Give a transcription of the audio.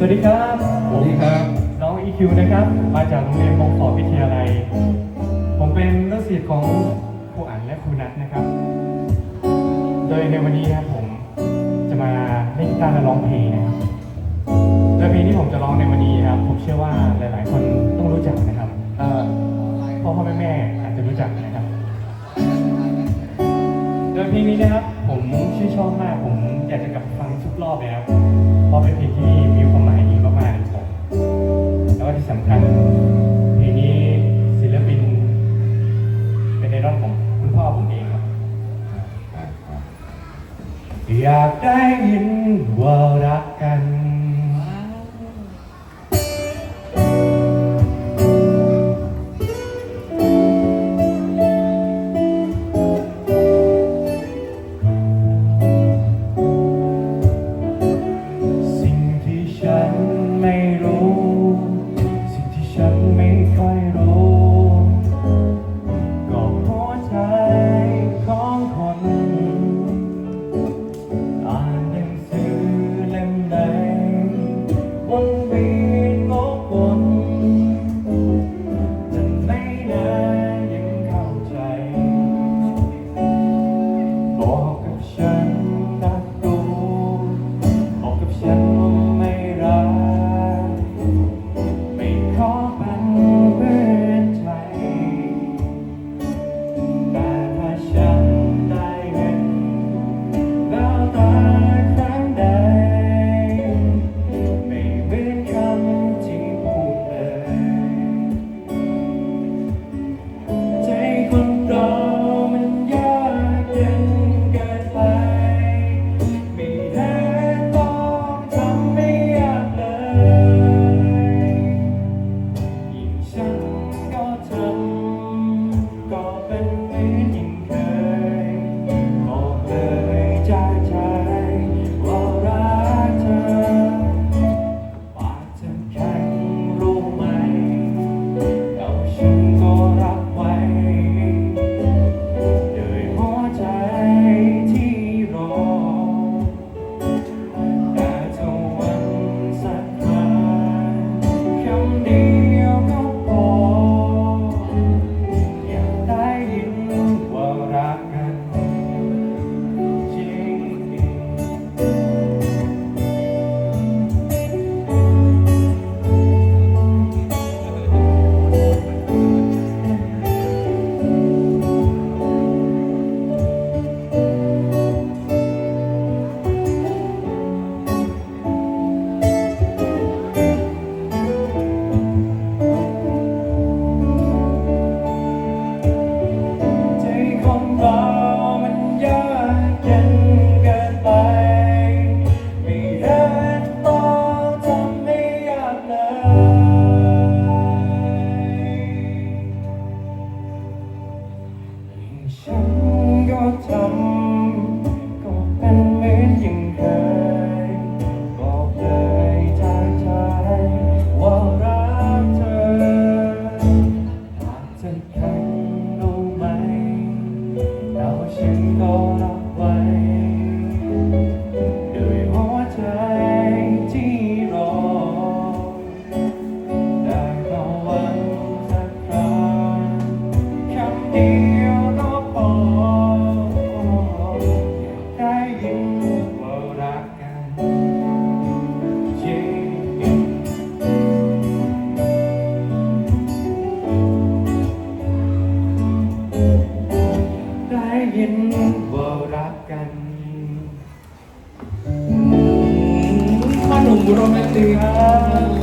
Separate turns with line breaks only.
สวัสดีครับ
สวัสดีครับ
น้อง EQ นะครับ มาจากโรงเรียนมงขอวิทยาลัย ผมเป็นลูกศิษย์ของครูอั๋นและครูนัทนะครับ โดยในวันนี้นะครับผมจะมาเล่นกีตาร์และร้องเพลงนะครับโดยเพลงที่ผมจะร้องในวันนี้นะครับ ผมเชื่อว่าหลาย ๆ คนต้องรู้จักนะครับ
เอ่อ
พ่อพ่อแม่แม่อาจจะรู้จักนะครับโดยเพลงนี้นะครับ ผมชื่นชอบมาก ผมอยากจะกลับฟังทุกรอบเลยครับเพราะเป็นเพลงที่มีความหมายดีมากๆครับผมแล้วก็ที่สำคัญเพลงนี้ศิลปิน เป็นไอดอลของคุณพ่อผมเองครับ อยากได้ยินว่ารักกัน กันพ่อหนุ่ม
โรแมนติก